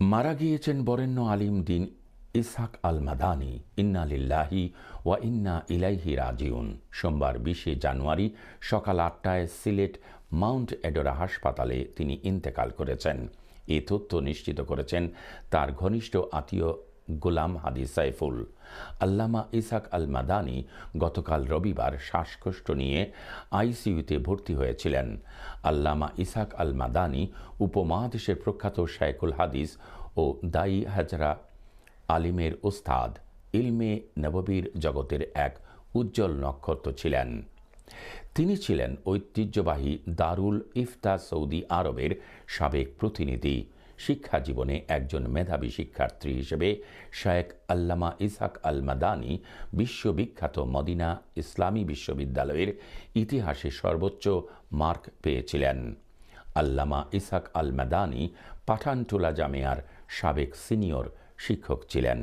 মারা গিয়েছেন বরেণ্য আলিম দিন ইসাক আল মাদানি ইন্না লিল্লাহি ওয়া ইন্না ইলাইহি রাজিউন। সোমবার বিশে জানুয়ারি সকাল আটটায় সিলেট মাউন্ট এডোরা হাসপাতালে তিনি ইন্তেকাল করেছেন। এ তথ্য নিশ্চিত করেছেন তার ঘনিষ্ঠ আত্মীয় গোলাম হাদি সাইফুল। আল্লামা ইসাক আল মাদানি গতকাল রবিবার শ্বাসকষ্ট নিয়ে আইসিইউতে ভর্তি হয়েছিলেন। আল্লামা ইসাক আল মাদানি উপমহাদেশের প্রখ্যাত শাইকুল হাদিস ও দায়ী হাজরা আলিমের ওস্তাদ, ইলমে নববীর জগতের এক উজ্জ্বল নক্ষত্র ছিলেন। তিনি ছিলেন ঐতিহ্যবাহী দারুল ইফতা সৌদি আরবের সাবেক প্রতিনিধি। শিক্ষা জীবনে একজন মেধাবী শিক্ষার্থী হিসেবে শায়েক আল্লামা ইসাক আল মাদানি বিশ্ববিখ্যাত মদিনা ইসলামী বিশ্ববিদ্যালয়ের ইতিহাসে সর্বোচ্চ মার্ক পেয়েছিলেন। আল্লামা ইসাক আল মাদানি পাঠানটোলা জামিয়ার সাবেক সিনিয়র শিক্ষক ছিলেন।